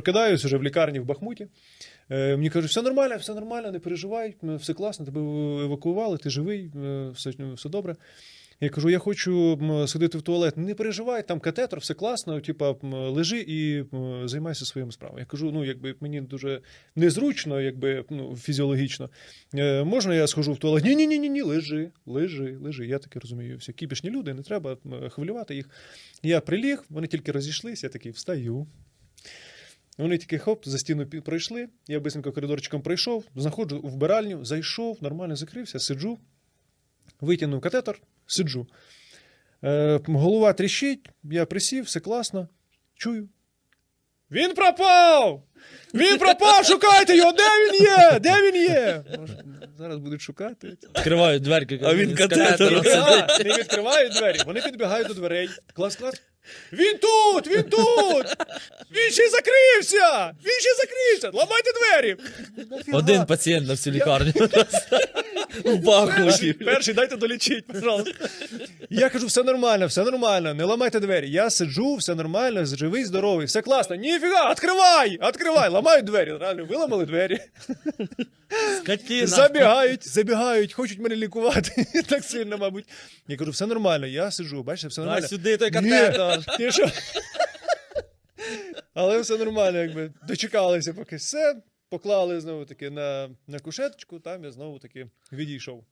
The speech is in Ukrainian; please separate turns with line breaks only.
Прокидаюсь вже в лікарні в Бахмуті. Е, Мені кажуть, все нормально, все нормально, не переживай, все класно, тебе евакуювали, ти живий, е, все, все добре. Я кажу, я хочу сходити в туалет. Не переживай, там катетер, все класно, типа лежи і займайся своїми справами. Я кажу, ну якби мені дуже незручно, якби ну, фізіологічно. Е, можна я схожу в туалет? Ні, ні, ні, ні, ні, лежи, лежи, лежи. Я таки розумію, всі кіпішні люди, не треба хвилювати їх. Я приліг, вони тільки розійшлися, я такий встаю. Вони тільки хоп, за стіну пройшли. Я бисенько коридорчиком пройшов, знаходжу у вбиральню, зайшов, нормально закрився, сиджу, витягнув катетер, сиджу. Е, голова тріщить, я присів, все класно. Чую. Він пропав! Він пропав! Шукайте його! Де він є? Де він є? Може, зараз будуть шукати.
Відкривають дверки.
А він катетером
не відкривають двері, вони підбігають до дверей. Клас, клас. Він тут! Він тут! Він ще й закрився! Він ще й закрився! Ламайте двері!
Один пацієнт на всю лікарню.
В.
Перший, дайте долічить, пожалуйста. Я кажу, все нормально, все нормально, не ламайте двері. Я сиджу, все нормально, живий, здоровий, все класно. Ніфіга, відкривай! Відкривай! Ламають двері. Реально, виламали двері.
Скотина.
Забігають, забігають, хочуть мене лікувати. Так сильно, мабуть. Я кажу, все нормально, я сиджу, бачите, все нормально.
сюди той
Ні.
катетер.
Ти що? Але все нормально, якби дочекалися, поки все. Поклали знову таки на, на кушеточку, там я знову таки відійшов.